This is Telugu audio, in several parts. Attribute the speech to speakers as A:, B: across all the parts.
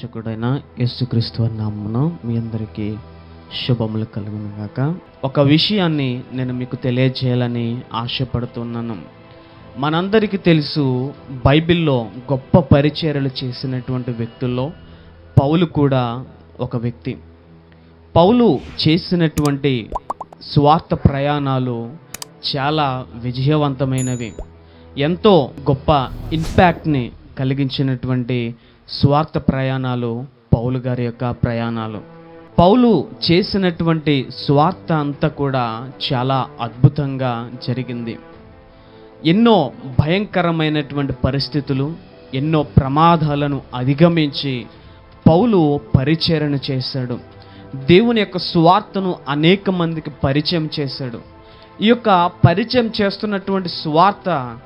A: రక్షకుడైన యేసుక్రీస్తు నామమున మీ అందరికీ శుభములు కలుగునుగాక. ఒక విషయాన్ని నేను మీకు తెలియజేయాలని ఆశపడుతున్నాను. మనందరికీ తెలుసు బైబిల్లో గొప్ప పరిచర్యలు చేసినటువంటి వ్యక్తుల్లో పౌలు కూడా ఒక వ్యక్తి. పౌలు చేసినటువంటి స్వార్థ ప్రయాణాలు చాలా విజయవంతమైనవి. ఎంతో గొప్ప ఇంపాక్ట్ని కలిగించినటువంటి స్వార్థ ప్రయాణాలు పౌలు గారి యొక్క ప్రయాణాలు. పౌలు చేసినటువంటి స్వార్థ అంతా కూడా చాలా అద్భుతంగా జరిగింది. ఎన్నో భయంకరమైనటువంటి పరిస్థితులు ఎన్నో ప్రమాదాలను అధిగమించి పౌలు పరిచరణ చేశాడు. దేవుని యొక్క స్వార్థను అనేక మందికి పరిచయం చేశాడు. ఈ యొక్క పరిచయం చేస్తున్నటువంటి స్వార్థ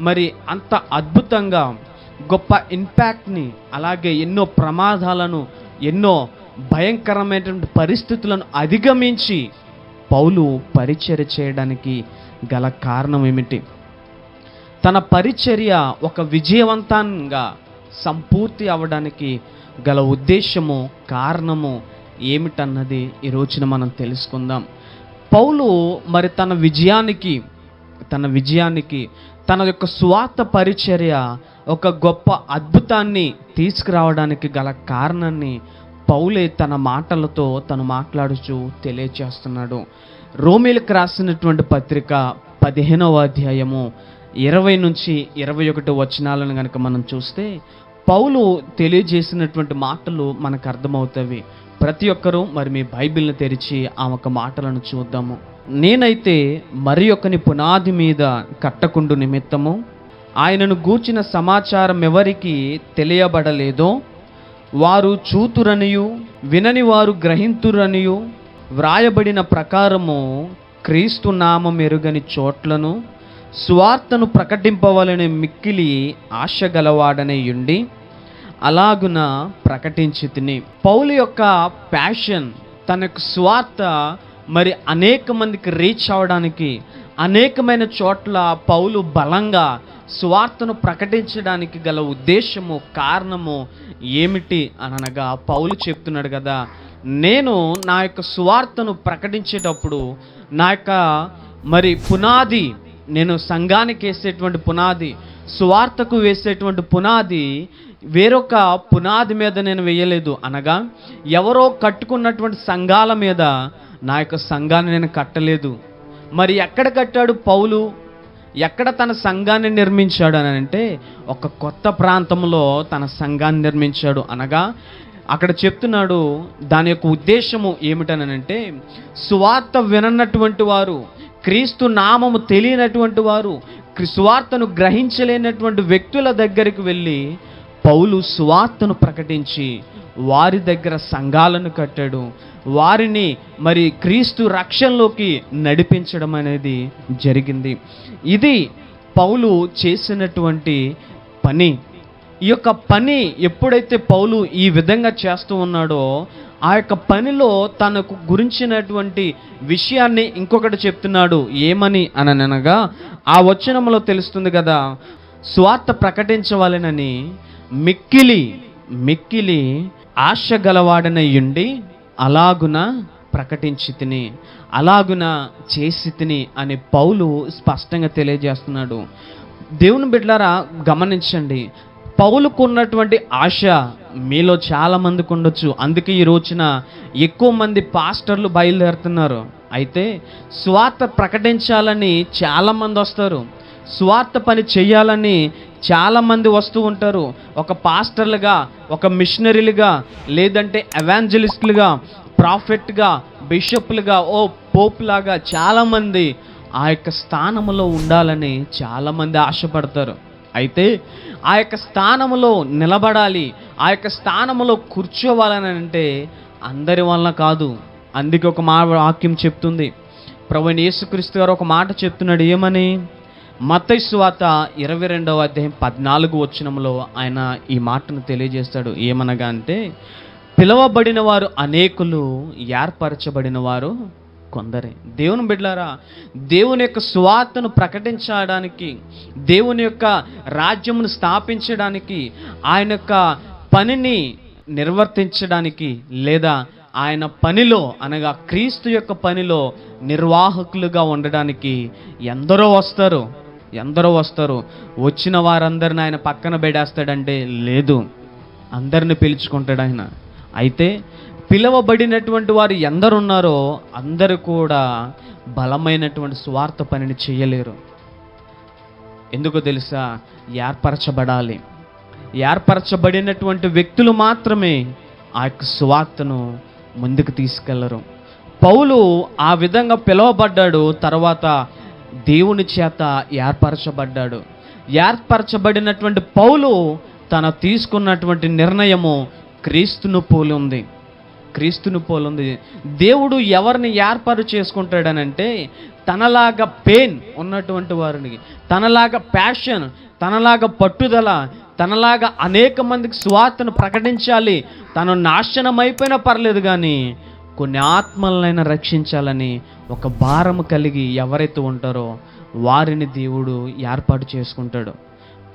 A: మరి అంత అద్భుతంగా గొప్ప ఇంపాక్ట్ని అలాగే ఎన్నో ప్రమాదాలను ఎన్నో భయంకరమైనటువంటి పరిస్థితులను అధిగమించి పౌలు పరిచర్య చేయడానికి గల కారణం ఏమిటి? తన పరిచర్య ఒక విజయవంతంగా సంపూర్తి అవ్వడానికి గల ఉద్దేశము కారణము ఏమిటన్నది ఈ రోజున మనం తెలుసుకుందాం. పౌలు మరి తన విజయానికి తన విజయానికి తన యొక్క స్వార్థ పరిచర్య ఒక గొప్ప అద్భుతాన్ని తీసుకురావడానికి గల కారణాన్ని పౌలే తన మాటలతో తను మాట్లాడుచు తెలియచేస్తున్నాడు. రోమిలకు రాసినటువంటి పత్రిక పదిహేనవ అధ్యాయము ఇరవై నుంచి ఇరవై ఒకటి వచనాలను కనుక మనం చూస్తే పౌలు తెలియజేసినటువంటి మాటలు మనకు అర్థమవుతాయి. ప్రతి ఒక్కరూ మరి మీ బైబిల్ని తెరిచి ఆ ఒక మాటలను చూద్దాము. నేనైతే మరి ఒకని పునాది మీద కట్టకుండు నిమిత్తము ఆయనను గూర్చిన సమాచారం ఎవరికి తెలియబడలేదో వారు చూతురనియు వినని వారు గ్రహింతురనియు వ్రాయబడిన ప్రకారము క్రీస్తు నామం ఎరుగని చోట్లను స్వార్థను ప్రకటింపవలని మిక్కిలి ఆశ గలవాడనే ఉండి అలాగున ప్రకటించి తిని. పౌలు యొక్క ప్యాషన్ తనకు స్వార్థ మరి అనేక మందికి రీచ్ అవడానికి అనేకమైన చోట్ల పౌలు బలంగా సువార్తను ప్రకటించడానికి గల ఉద్దేశము కారణము ఏమిటి అని అనగా పౌలు చెప్తున్నాడు కదా నేను నా యొక్క సువార్తను ప్రకటించేటప్పుడు నా యొక్క మరి పునాది నేను సంఘానికి వేసేటువంటి పునాది స్వార్థకు వేసేటువంటి పునాది వేరొక పునాది మీద నేను వేయలేదు అనగా ఎవరో కట్టుకున్నటువంటి సంఘాల మీద నా యొక్క సంఘాన్ని నేను కట్టలేదు. మరి ఎక్కడ కట్టాడు పౌలు? ఎక్కడ తన సంఘాన్ని నిర్మించాడు అని అంటే ఒక కొత్త ప్రాంతంలో తన సంఘాన్ని నిర్మించాడు అనగా అక్కడ చెప్తున్నాడు దాని యొక్క ఉద్దేశము ఏమిటనంటే సువార్త వినన్నటువంటి వారు క్రీస్తు నామము తెలియనటువంటి వారు సువార్తను గ్రహించలేనటువంటి వ్యక్తుల దగ్గరికి వెళ్ళి పౌలు సువార్తను ప్రకటించి వారి దగ్గర సంఘాలను కట్టాడు వారిని మరి క్రీస్తు రక్షణలోకి నడిపించడం అనేది జరిగింది. ఇది పౌలు చేసినటువంటి పని. ఈ యొక్క పని ఎప్పుడైతే పౌలు ఈ విధంగా చేస్తూ ఉన్నాడో ఆ యొక్క పనిలో తనకు గురించినటువంటి విషయాన్ని ఇంకొకటి చెప్తున్నాడు. ఏమని అని అనగా ఆ వచనంలో తెలుస్తుంది కదా స్వార్థ ప్రకటించవాలనని మిక్కిలి మిక్కిలి ఆశ గలవాడనయ్యుండి అలాగున ప్రకటించి తిని అలాగున చేసి తిని అని పౌలు స్పష్టంగా తెలియజేస్తున్నాడు. దేవుని బిడ్డలారా గమనించండి. పౌలుకున్నటువంటి ఆశ మీలో చాలామందికి ఉండొచ్చు. అందుకే ఈ రోజున ఎక్కువ మంది పాస్టర్లు బయలుదేరుతున్నారు. అయితే స్వార్థ ప్రకటించాలని చాలామంది వస్తారు. స్వార్థ పని చేయాలని చాలామంది వస్తూ ఉంటారు. ఒక పాస్టర్లుగా ఒక మిషనరీలుగా లేదంటే ఎవాంజలిస్టులుగా ప్రాఫెట్గా బిషప్లుగా ఓ పోప్లాగా చాలామంది ఆ యొక్క స్థానంలో ఉండాలని చాలామంది ఆశపడతారు. అయితే ఆ యొక్క స్థానంలో నిలబడాలి ఆ యొక్క స్థానంలో కూర్చోవాలని అంటే అందరి వలన కాదు. అందుకే ఒక మా వాక్యం చెప్తుంది. ప్రభు యేసుక్రీస్తు గారు ఒక మాట చెప్తున్నాడు ఏమని? మతైస్వాత ఇరవై రెండవ అధ్యాయం పద్నాలుగు వచనంలో ఆయన ఈ మాటను తెలియజేస్తాడు. ఏమనగా అంటే పిలవబడిన వారు అనేకులు ఏర్పరచబడిన వారు కొందరే. దేవుని బిడ్డారా దేవుని యొక్క స్వార్థను ప్రకటించడానికి దేవుని యొక్క రాజ్యమును స్థాపించడానికి ఆయన యొక్క పనిని నిర్వర్తించడానికి లేదా ఆయన పనిలో అనగా క్రీస్తు యొక్క పనిలో నిర్వాహకులుగా ఉండడానికి ఎందరో వస్తారు. ఎందరో వస్తారు. వచ్చిన వారందరిని ఆయన పక్కన పెడేస్తాడంటే లేదు. అందరిని పిలుచుకుంటాడు ఆయన. అయితే పిలవబడినటువంటి వారు ఎందరున్నారో అందరూ కూడా బలమైనటువంటి స్వార్థ పనిని చేయలేరు. ఎందుకు తెలుసా? ఏర్పరచబడాలి. ఏర్పరచబడినటువంటి వ్యక్తులు మాత్రమే ఆ యొక్క స్వార్థను ముందుకు తీసుకెళ్ళరు. పౌలు ఆ విధంగా పిలువబడ్డాడు. తర్వాత దేవుని చేత ఏర్పరచబడ్డాడు. ఏర్పరచబడినటువంటి పౌలు తన తీసుకున్నటువంటి నిర్ణయము క్రీస్తును పోలి ఉంది. క్రీస్తును పోలుంది దేవుడు ఎవరిని ఏర్పాటు చేసుకుంటాడనంటే తనలాగా పెయిన్ ఉన్నటువంటి వారిని తనలాగా ప్యాషన్ తనలాగా పట్టుదల తనలాగా అనేక మందికి స్వార్థను ప్రకటించాలి. తను నాశనం అయిపోయినా పర్లేదు కానీ కొన్ని ఆత్మలనైనా రక్షించాలని ఒక భారం కలిగి ఎవరైతే ఉంటారో వారిని దేవుడు ఏర్పాటు చేసుకుంటాడు.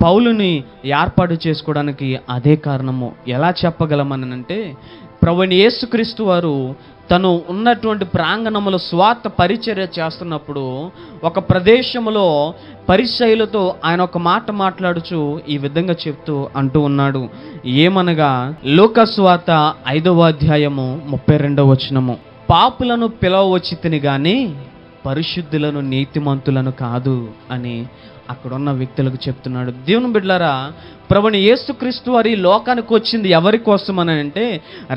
A: పౌలుని ఏర్పాటు చేసుకోవడానికి అదే కారణము. ఎలా చెప్పగలమనంటే ప్రభుని యేసుక్రీస్తు వారు తను ఉన్నటువంటి ప్రాంగణంలో స్వార్థ పరిచర్య చేస్తున్నప్పుడు ఒక ప్రదేశంలో పరిశైలతో ఆయన ఒక మాట మాట్లాడుచు ఈ విధంగా చెప్తూ అంటూ ఉన్నాడు. ఏమనగా లోకస్వాత ఐదవ అధ్యాయము ముప్పై రెండవ వచనము. పాపులను పిలవచ్చితిని గాని పరిశుద్ధులను నీతిమంతులను కాదు అని అక్కడున్న వ్యక్తులకు చెప్తున్నాడు. దేవుని బిడ్డలారా ప్రభుని యేసుక్రీస్తు వారి లోకానికి వచ్చింది ఎవరి కోసం అని అంటే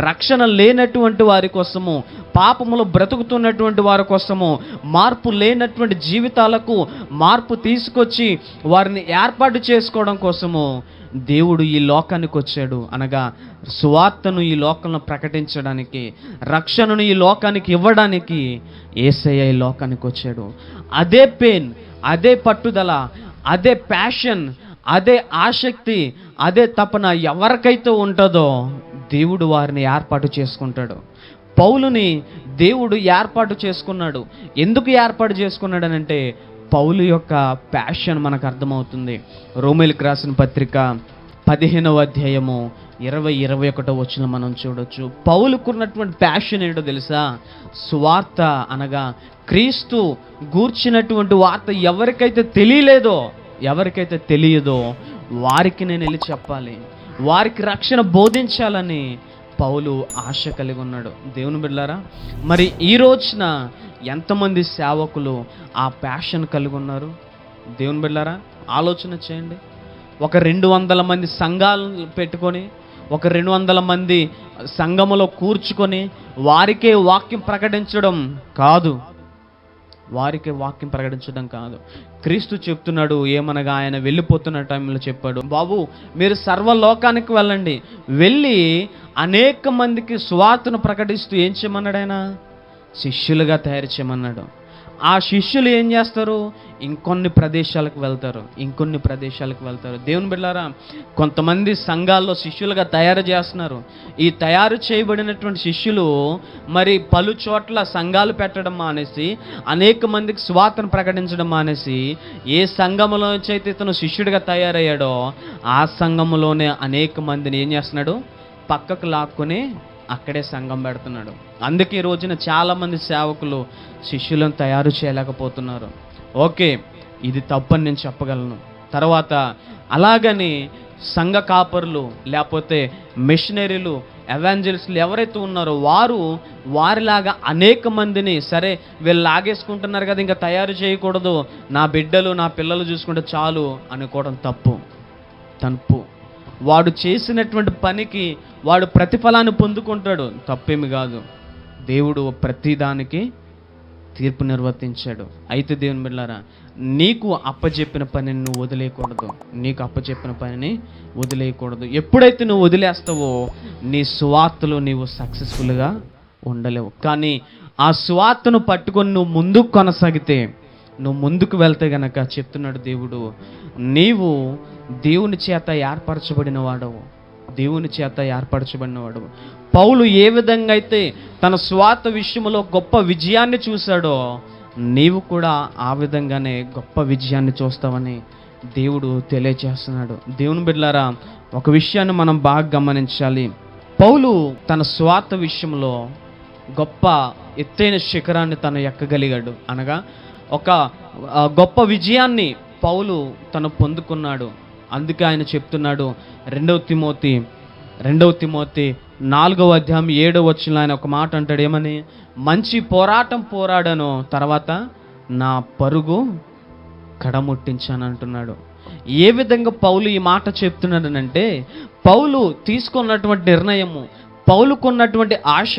A: రక్షణ లేనటువంటి వారి కోసము పాపములు బ్రతుకుతున్నటువంటి వారి కోసము మార్పు లేనటువంటి జీవితాలకు మార్పు తీసుకొచ్చి వారిని ఏర్పాటు చేసుకోవడం కోసము దేవుడు ఈ లోకానికి వచ్చాడు అనగా సువార్తను ఈ లోకంలో ప్రకటించడానికి రక్షణను ఈ లోకానికి ఇవ్వడానికి ఏసయ్య ఈ లోకానికి వచ్చాడు. అదే పెయిన్ అదే పట్టుదల అదే ప్యాషన్ అదే ఆసక్తి అదే తపన ఎవరికైతే ఉంటుందో దేవుడు వారిని ఏర్పాటు చేసుకుంటాడు. పౌలుని దేవుడు ఏర్పాటు చేసుకున్నాడు. ఎందుకు ఏర్పాటు చేసుకున్నాడనంటే పౌలు యొక్క ప్యాషన్ మనకు అర్థమవుతుంది. రోమిల్కి రాసిన పత్రిక పదిహేనవ అధ్యాయము ఇరవై ఇరవై ఒకటో వచ్చిన మనం చూడొచ్చు. పౌలుకున్నటువంటి ప్యాషన్ ఏంటో తెలుసా? స్వార్థ అనగా క్రీస్తు గూర్చినటువంటి వార్త ఎవరికైతే తెలియలేదో ఎవరికైతే తెలియదో వారికి నేను వెళ్ళి చెప్పాలి. వారికి రక్షణ బోధించాలని పౌలు ఆశ కలిగి ఉన్నాడు. దేవుని బిడ్డారా మరి ఈ రోజున ఎంతమంది సేవకులు ఆ ప్యాషన్ కలిగి ఉన్నారు? దేవుని బిళ్ళారా ఆలోచన చేయండి. ఒక రెండు వందల మంది సంఘాలు పెట్టుకొని ఒక రెండు వందల మంది సంఘములో కూర్చుకొని వారికే వాక్యం ప్రకటించడం కాదు. వారికే వాక్యం ప్రకటించడం కాదు. క్రీస్తు చెప్తున్నాడు ఏమనగా ఆయన వెళ్ళిపోతున్న టైంలో చెప్పాడు బాబు మీరు సర్వలోకానికి వెళ్ళండి. వెళ్ళి అనేక మందికి సువార్తను ప్రకటిస్తూ ఏం చేయమన్నాడు ఆయన? శిష్యులుగా తయారు చేయమన్నాడు. ఆ శిష్యులు ఏం చేస్తారు? ఇంకొన్ని ప్రదేశాలకు వెళ్తారు. ఇంకొన్ని ప్రదేశాలకు వెళ్తారు. దేవుని బిళ్ళారా కొంతమంది సంఘాల్లో శిష్యులుగా తయారు చేస్తున్నారు. ఈ తయారు చేయబడినటువంటి శిష్యులు మరి పలు చోట్ల సంఘాలు పెట్టడం మానేసి అనేక మందికి స్వార్థను ప్రకటించడం మానేసి ఏ సంఘములో అయితే ఇతను శిష్యుడిగా తయారయ్యాడో ఆ సంఘంలోనే అనేక మందిని ఏం చేస్తున్నాడు? పక్కకు లాక్కొని అక్కడే సంఘం పెడుతున్నాడు. అందుకే ఈ రోజున చాలామంది సేవకులు శిష్యులను తయారు చేయలేకపోతున్నారు. ఓకే ఇది తప్పని నేను చెప్పగలను. తర్వాత అలాగని సంఘ కాపరులు లేకపోతే మిషనరీలు ఎవాంజలిస్టులు ఎవరైతే ఉన్నారో వారు వారిలాగా అనేక మందిని సరే వీళ్ళు లాగేసుకుంటున్నారు కదా ఇంకా తయారు చేయకూడదు. నా బిడ్డలు నా పిల్లలు చూసుకుంటే చాలు అనుకోవడం తప్పు. తప్పు. వాడు చేసినటువంటి పనికి వాడు ప్రతిఫలాన్ని పొందుకుంటాడు. తప్పేమి కాదు. దేవుడు ప్రతిదానికి తీర్పు నిర్వర్తించాడు. అయితే దేవుని బిడ్డారా నీకు అప్పచెప్పిన పనిని నువ్వు వదిలేయకూడదు. నీకు అప్పచెప్పిన పనిని వదిలేయకూడదు. ఎప్పుడైతే నువ్వు వదిలేస్తావో నీ స్వార్థలో నీవు సక్సెస్ఫుల్గా ఉండలేవు. కానీ ఆ స్వార్థను పట్టుకొని నువ్వు ముందుకు కొనసాగితే నువ్వు ముందుకు వెళ్తే గనక చెప్తున్నాడు దేవుడు నీవు దేవుని చేత ఏర్పరచబడిన వాడవు. దేవుని చేత ఏర్పరచబడినవాడు పౌలు ఏ విధంగా అయితే తన స్వార్థ విషయంలో గొప్ప విజయాన్ని చూశాడో నీవు కూడా ఆ విధంగానే గొప్ప విజయాన్ని చూస్తావని దేవుడు తెలియచేస్తున్నాడు. దేవుని బిడ్లారా ఒక విషయాన్ని మనం బాగా గమనించాలి. పౌలు తన స్వార్థ విషయంలో గొప్ప ఎత్తైన శిఖరాన్ని తను ఎక్కగలిగాడు. అనగా ఒక గొప్ప విజయాన్ని పౌలు తను పొందుకున్నాడు. అందుకే ఆయన చెప్తున్నాడు రెండవ తిమోతి రెండవ తిమోతి నాలుగవ అధ్యాయం ఏడవ వచ్చిన ఆయన ఒక మాట అంటాడు ఏమని? మంచి పోరాటం పోరాడను తర్వాత నా పరుగు కడముట్టించాను అంటున్నాడు. ఏ విధంగా పౌలు ఈ మాట చెప్తున్నాడనంటే పౌలు తీసుకున్నటువంటి నిర్ణయము పౌలుకున్నటువంటి ఆశ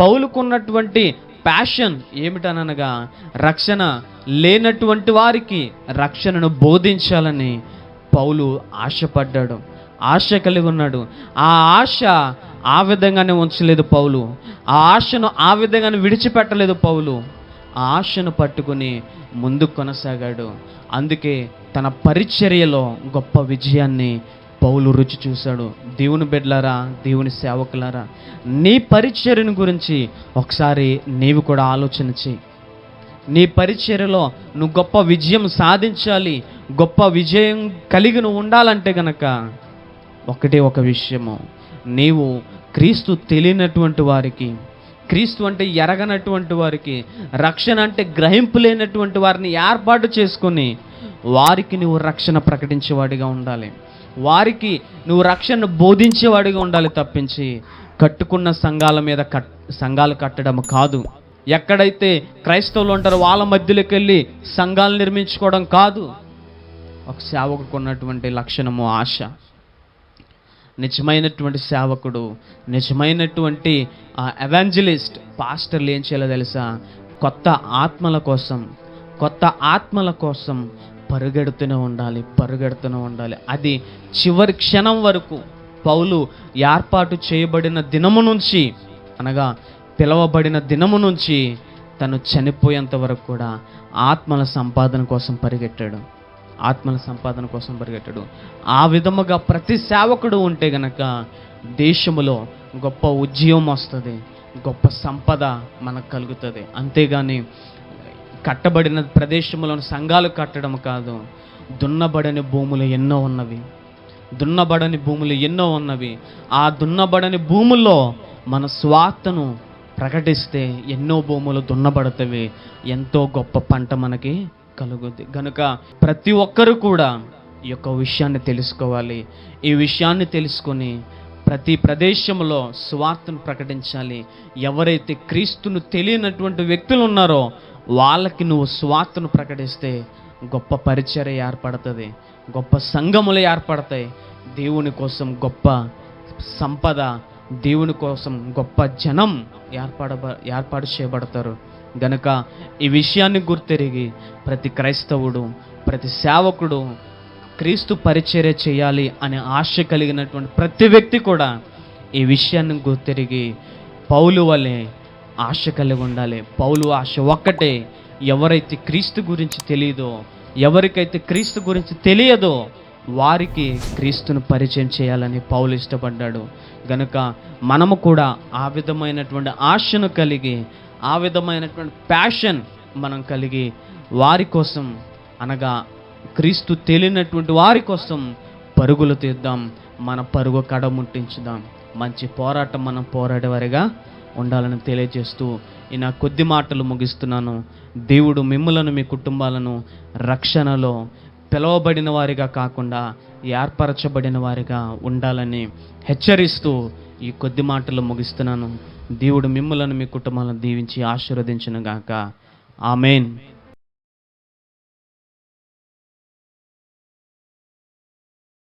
A: పౌలుకున్నటువంటి ప్యాషన్ ఏమిటనగా రక్షణ లేనటువంటి వారికి రక్షణను బోధించాలని పౌలు ఆశపడ్డాడు ఆశ కలిగి ఉన్నాడు. ఆ ఆశ ఆ విధంగానే ఉంచలేదు పౌలు. ఆ ఆశను ఆ విధంగానే విడిచిపెట్టలేదు పౌలు. ఆ ఆశను పట్టుకుని ముందుకు కొనసాగాడు. అందుకే తన పరిచర్యలో గొప్ప విజయాన్ని పౌలు రుచి చూశాడు. దేవుని బిడ్డలారా దేవుని సేవకులారా నీ పరిచర్యను గురించి ఒకసారి నీవు కూడా ఆలోచన చెయ్యి. నీ పరిచర్యలో నువ్వు గొప్ప విజయం సాధించాలి గొప్ప విజయం కలిగి నువ్వు ఉండాలంటే గనక ఒకటే ఒక విషయము. నీవు క్రీస్తు తెలియనటువంటి వారికి క్రీస్తు అంటే ఎరగనటువంటి వారికి రక్షణ అంటే గ్రహింపు లేనటువంటి వారిని ఏర్పాటు చేసుకొని వారికి నువ్వు రక్షణ ప్రకటించేవాడిగా ఉండాలి. వారికి నువ్వు రక్షణను బోధించేవాడిగా ఉండాలి తప్పించి కట్టుకున్న సంఘాల మీద కట్ సంఘాలు కట్టడం కాదు. ఎక్కడైతే క్రైస్తవులు ఉంటారో వాళ్ళ మధ్యలోకి వెళ్ళి సంఘాలు నిర్మించుకోవడం కాదు. ఒక సేవకుడికి ఉన్నటువంటి లక్షణము ఆశ. నిజమైనటువంటి సేవకుడు నిజమైనటువంటి ఎవాంజలిస్ట్ పాస్టర్లు ఏం చేయాలో తెలుసా? కొత్త ఆత్మల కోసం కొత్త ఆత్మల కోసం పరుగెడుతూనే ఉండాలి పరుగెడుతూనే ఉండాలి. అది చివరి క్షణం వరకు పౌలు ఏర్పాటు చేయబడిన దినము నుంచి అనగా పిలవబడిన దినము నుంచి తను చనిపోయేంత వరకు కూడా ఆత్మల సంపాదన కోసం పరిగెట్టాడు. ఆత్మల సంపాదన కోసం పరిగెట్టడు. ఆ విధముగా ప్రతి సేవకుడు ఉంటే గనక దేశములో గొప్ప ఉద్యమం వస్తుంది గొప్ప సంపద మనకు కలుగుతుంది. అంతేగాని కట్టబడిన ప్రదేశంలోని సంఘాలు కట్టడం కాదు దున్నబడని భూములు ఎన్నో ఉన్నవి. దున్నబడని భూములు ఎన్నో ఉన్నవి. ఆ దున్నబడని భూముల్లో మన స్వార్థను ప్రకటిస్తే ఎన్నో భూములు దున్నబడతవి. ఎంతో గొప్ప పంట మనకి కలుగుద్ది. కనుక ప్రతి ఒక్కరు కూడా ఈ యొక్క విషయాన్ని తెలుసుకోవాలి. ఈ విషయాన్ని తెలుసుకొని ప్రతి ప్రదేశంలో స్వార్థను ప్రకటించాలి. ఎవరైతే క్రీస్తును తెలియనటువంటి వ్యక్తులు ఉన్నారో వాళ్ళకి నువ్వు స్వార్థను ప్రకటిస్తే గొప్ప పరిచర్య ఏర్పడుతుంది. గొప్ప సంఘములు ఏర్పడతాయి. దేవుని కోసం గొప్ప సంపద దేవుని కోసం గొప్ప జనం ఏర్పడ ఏర్పాటు చేయబడతారు. గనుక ఈ విషయాన్ని గుర్తిరిగి ప్రతి క్రైస్తవుడు ప్రతి సేవకుడు క్రీస్తు పరిచర్య చేయాలి అనే ఆశ కలిగినటువంటి ప్రతి వ్యక్తి కూడా ఈ విషయాన్ని గుర్తిరిగి పౌలు వలె ఆశ కలిగి ఉండాలి. పౌలు ఆశ ఒక్కటే ఎవరైతే క్రీస్తు గురించి తెలియదో ఎవరికైతే క్రీస్తు గురించి తెలియదో వారికి క్రీస్తును పరిచయం చేయాలని పౌలు ఇష్టపడ్డాడు. గనుక మనము కూడా ఆ విధమైనటువంటి ఆశను కలిగి ఆ విధమైనటువంటి ప్యాషన్ మనం కలిగి వారి కోసం అనగా క్రీస్తు తెలియనటువంటి వారి కోసం పరుగులు తీద్దాం. మన పరుగు కడముట్టించుదాం మంచి పోరాటం మనం పోరాడేవారిగా ఉండాలని తెలియజేస్తూ ఈ నా కొద్ది మాటలు ముగిస్తున్నాను. దేవుడు మిమ్ములను మీ కుటుంబాలను రక్షణలో పిలవబడిన వారిగా కాకుండా ఏర్పరచబడిన వారిగా ఉండాలని హెచ్చరిస్తూ ఈ కొద్ది మాటలు ముగిస్తున్నాను. దేవుడు మిమ్మలను మీ కుటుంబాలను దీవించి ఆశీర్వదించను గాక ఆమెన్.